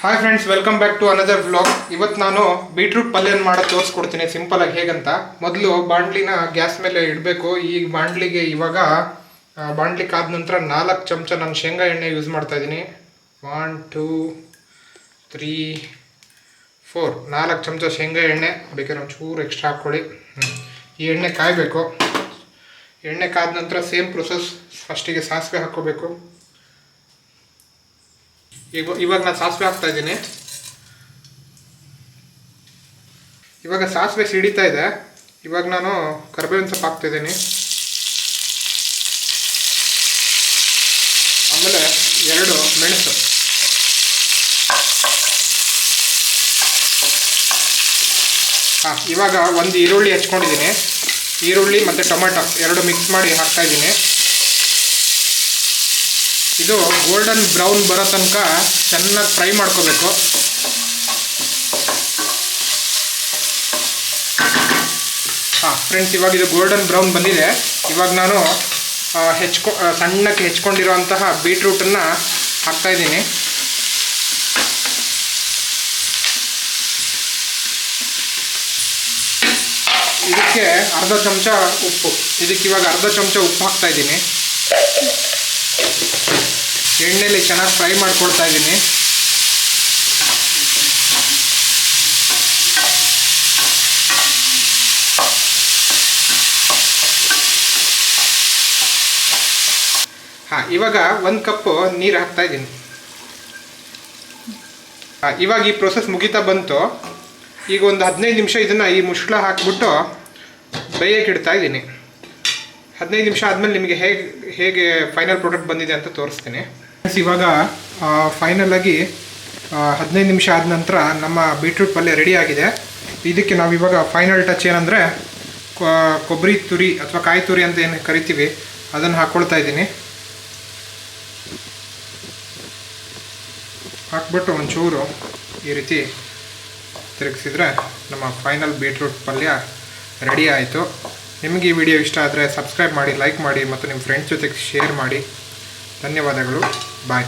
Hi friends welcome back to another vlog ಇವತ್ತು ನಾನು beetroot ಪಲ್ಯನ ಮಾಡೋದು ತೋರಿಸ್ಕೊಡ್ತೀನಿ. ಸಿಂಪಲ್ ಆಗಿ ಹೇಗಂತ. ಮೊದಲು ಬಾಂಡ್ಲಿನ ಗ್ಯಾಸ್ ಮೇಲೆ ಇಡಬೇಕು. ಈ ಬಾಂಡ್ಲಿಗೆ ಇವಾಗ ಬಾಂಡ್ಲಿ ಕಾದ ನಂತರ ನಾಲ್ಕು ಚಮಚ ನಾನು ಶೇಂಗಾ ಎಣ್ಣೆ ಯೂಸ್ ಮಾಡ್ತಾ ಇದ್ದೀನಿ. ಒನ್ ಟೂ ತ್ರೀ ಫೋರ್ ನಾಲ್ಕು ಚಮಚ ಶೇಂಗಾ ಎಣ್ಣೆ. ಬೇಕಾದ್ರೆ ಒಂಚೂರು ಎಕ್ಸ್ಟ್ರಾ ಹಾಕ್ಕೊಳ್ಳಿ. ಈ ಎಣ್ಣೆ ಕಾಯಬೇಕು. ಎಣ್ಣೆ ಕಾದ ನಂತರ ಸೇಮ್ ಪ್ರೊಸೆಸ್ ಫಸ್ಟಿಗೆ ಸಾಸಿವೆ ಹಾಕ್ಕೋಬೇಕು. ಈಗ ಇವಾಗ ನಾನು ಸಾಸಿವೆ ಹಾಕ್ತಾ ಇದ್ದೀನಿ. ಇವಾಗ ಸಾಸಿವೆ ಸಿಡಿತಾ ಇದೆ. ಇವಾಗ ನಾನು ಕರ್ಬೇವಿನ ಸೊಪ್ಪು ಹಾಕ್ತಾ ಇದ್ದೀನಿ. ಆಮೇಲೆ ಎರಡು ಮೆಣಸು. ಹಾಂ, ಇವಾಗ ಒಂದು ಈರುಳ್ಳಿ ಹಚ್ಕೊಂಡಿದ್ದೀನಿ ಈರುಳ್ಳಿ ಮತ್ತು ಟೊಮೆಟೊ ಎರಡು ಮಿಕ್ಸ್ ಮಾಡಿ ಹಾಕ್ತಾ ಇದ್ದೀನಿ. ಇದು ಗೋಲ್ಡನ್ ಬ್ರೌನ್ ಬರೋ ತನಕ ಚೆನ್ನಾಗಿ ಫ್ರೈ ಮಾಡ್ಕೋಬೇಕು. ಹಾಂ ಫ್ರೆಂಡ್ಸ್ ಇವಾಗ ಇದು ಗೋಲ್ಡನ್ ಬ್ರೌನ್ ಬಂದಿದೆ. ಇವಾಗ ನಾನು ಹೆಚ್ಕೊ ಸಣ್ಣಕ್ಕೆ ಹೆಚ್ಕೊಂಡಿರುವಂತಹ ಬೀಟ್ರೂಟನ್ನು ಹಾಕ್ತಾಯಿದ್ದೀನಿ ಇದಕ್ಕೆ ಅರ್ಧ ಚಮಚ ಉಪ್ಪು. ಇದಕ್ಕೆ ಇವಾಗ ಅರ್ಧ ಚಮಚ ಉಪ್ಪು ಹಾಕ್ತಾ ಎಣ್ಣೆಲಿ ಚೆನ್ನಾಗಿ ಫ್ರೈ ಮಾಡ್ಕೊಳ್ತಾ ಇದ್ದೀನಿ ಹಾಂ, ಇವಾಗ ಒಂದು ಕಪ್ಪು ನೀರು ಹಾಕ್ತಾ ಇದ್ದೀನಿ ಹಾಂ, ಇವಾಗ ಈ ಪ್ರೊಸೆಸ್ ಮುಗಿತಾ ಬಂತು. ಈಗ ಒಂದು ಹದಿನೈದು ನಿಮಿಷ ಇದನ್ನು ಈ ಮುಷ್ಳ ಹಾಕ್ಬಿಟ್ಟು ಬೇಯಕ್ಕೆ ಇಡ್ತಾ ಇದ್ದೀನಿ ಹದಿನೈದು ನಿಮಿಷ ಆದಮೇಲೆ ನಿಮಗೆ ಹೇಗೆ ಹೇಗೆ ಫೈನಲ್ ಪ್ರಾಡಕ್ಟ್ ಬಂದಿದೆ ಅಂತ ತೋರಿಸ್ತೀನಿ. ಇವಾಗ ಫೈನಲ್ ಆಗಿ ಹದಿನೈದು ನಿಮಿಷ ಆದ ನಂತರ ನಮ್ಮ ಬೀಟ್ರೂಟ್ ಪಲ್ಯ ರೆಡಿ ಆಗಿದೆ. ಇದಕ್ಕೆ ನಾವು ಇವಾಗ ಫೈನಲ್ ಟಚ್ ಏನಂದರೆ ಕೊಬ್ಬರಿ ತುರಿ ಅಥವಾ ಕಾಯಿ ತುರಿ ಅಂತ ಏನು ಕರಿತೀವಿ, ಅದನ್ನು ಹಾಕ್ಕೊಳ್ತಾ ಇದ್ದೀನಿ. ಹಾಕ್ಬಿಟ್ಟು ಒಂಚೂರು ಈ ರೀತಿ ತಿರುಗಿಸಿದ್ರೆ ನಮ್ಮ ಫೈನಲ್ ಬೀಟ್ರೂಟ್ ಪಲ್ಯ ರೆಡಿ ಆಯಿತು. ನಿಮಗೆ ಈ ವಿಡಿಯೋ ಇಷ್ಟ ಆದರೆ ಸಬ್ಸ್ಕ್ರೈಬ್ ಮಾಡಿ ಲೈಕ್ ಮಾಡಿ ಮತ್ತು ನಿಮ್ಮ ಫ್ರೆಂಡ್ಸ್ ಜೊತೆಗೆ ಶೇರ್ ಮಾಡಿ. ಧನ್ಯವಾದಗಳು. ಬಾಯ್